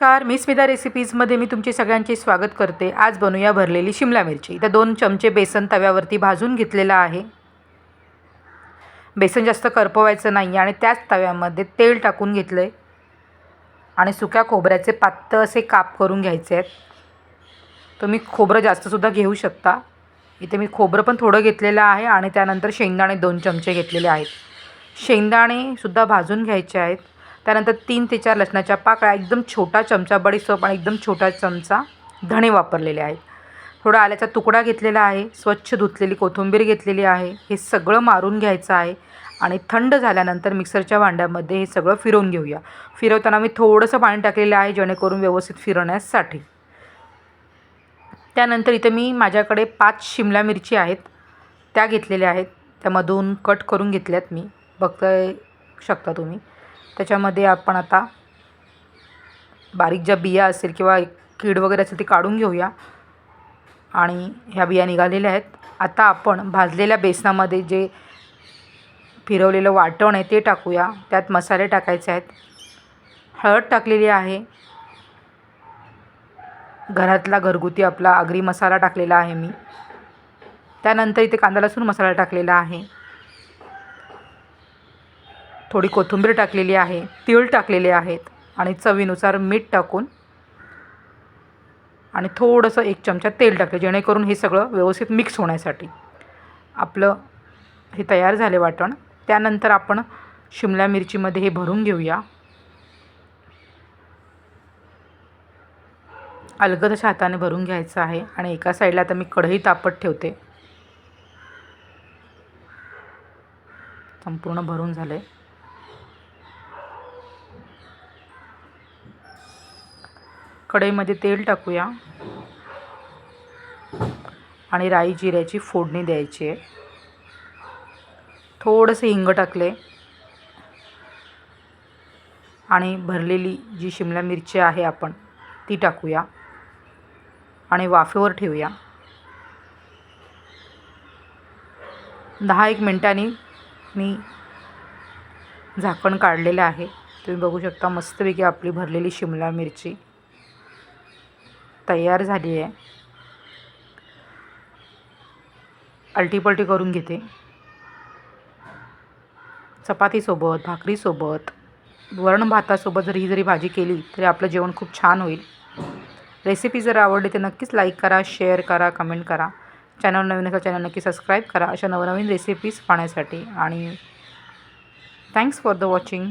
नमस्कार मी स्मिता रेसिपीजमध्ये मी तुमचे सगळ्यांचे स्वागत करते. आज बनवूया भरलेली शिमला मिरची. इथं दोन चमचे बेसन तव्यावरती भाजून घेतलेलं आहे. बेसन जास्त करपवायचं नाही आणि त्याच तव्यामध्ये तेल टाकून घेतलं आहे आणि सुक्या खोबऱ्याचे पात्त असे काप करून घ्यायचे आहेत. तुम्ही खोबरं जास्तसुद्धा घेऊ शकता. इथे मी खोबरं पण थोडं घेतलेलं आहे आणि त्यानंतर शेंगदाणे दोन चमचे घेतलेले आहेत. शेंगदाणेसुद्धा भाजून घ्यायचे आहेत. त्यानंतर तीन ते चार लसणाच्या पाकळ्या एकदम छोटा चमचा बडीसोप आणि एकदम छोटा चमचा धणे वापरलेले आहेत. थोडा आल्याचा तुकडा घेतलेला आहे स्वच्छ धुतलेली कोथिंबीर घेतलेली आहे हे सगळं मारून घ्यायचं आहे आणि थंड झाल्यानंतर मिक्सरच्या भांड्यामध्ये हे सगळं फिरवून घेऊया. फिरवताना मी थोडंसं पाणी टाकलेलं आहे जेणेकरून व्यवस्थित फिरवण्यासाठी. त्यानंतर इथं मी माझ्याकडे पाच शिमला मिरची आहेत त्या घेतलेल्या आहेत. त्यामधून कट करून घेतल्यात मी. बघता शकता तुम्ही. त्याच्यामध्ये आपण आता बारीक ज्या बिया असेल किंवा कीड वगैरे असेल ती काढून घेऊया. आणि ह्या बिया निघालेल्या आहेत. आता आपण भाजलेल्या बेसनामध्ये जे फिरवलेलं वाटण आहे ते टाकूया. त्यात मसाले टाकायचे आहेत. हळद टाकलेली आहे. घरातला घरगुती आपला आगरी मसाला टाकलेला आहे मी. त्यानंतर इथे कांदा लसूण मसाला टाकलेला आहे. थोडी कोथिंबीर टाकलेली आहे तीळ टाकलेले आहेत आणि चवीनुसार मीठ टाकून आणि थोडंसं एक चमचा तेल टाकले जेणेकरून हे सगळं व्यवस्थित मिक्स होण्यासाठी. आपलं हे तयार झाले वाटण. त्यानंतर आपण शिमला मिरचीमध्ये हे भरून घेऊया. अलगद हाताने भरून घ्यायचं आहे आणि एका साईडला आता मी कढई तापत ठेवते. संपूर्ण भरून झालं आहे कढईमध्ये तेल टाकूया. आणि राई जिऱ्याची फोडणी द्यायची आहे. थोडंसं हिंग टाकले. आणि भरलेली जी शिमला मिरची आहे आपण ती टाकूया. आणि वाफेवर ठेवूया. दहा एक मिनटांनी मी झाकण काढलेलं आहे. तुम्ही बघू शकता मस्तपैकी आपली भरलेली शिमला मिरची. तयार झाली आहे. अल्टीपल्टी करून घेते. चपातीसोबत भाकरीसोबत वरण भातासोबत जर ही जरी भाजी केली तरी आपलं जेवण खूप छान होईल. रेसिपी जर आवडली तर नक्कीच लाईक करा शेअर करा कमेंट करा. चॅनल नवीन असेल चॅनल नक्की सबस्क्राईब करा. अशा नवनवीन रेसिपीज पाहण्यासाठी. आणि थँक्स फॉर द वॉचिंग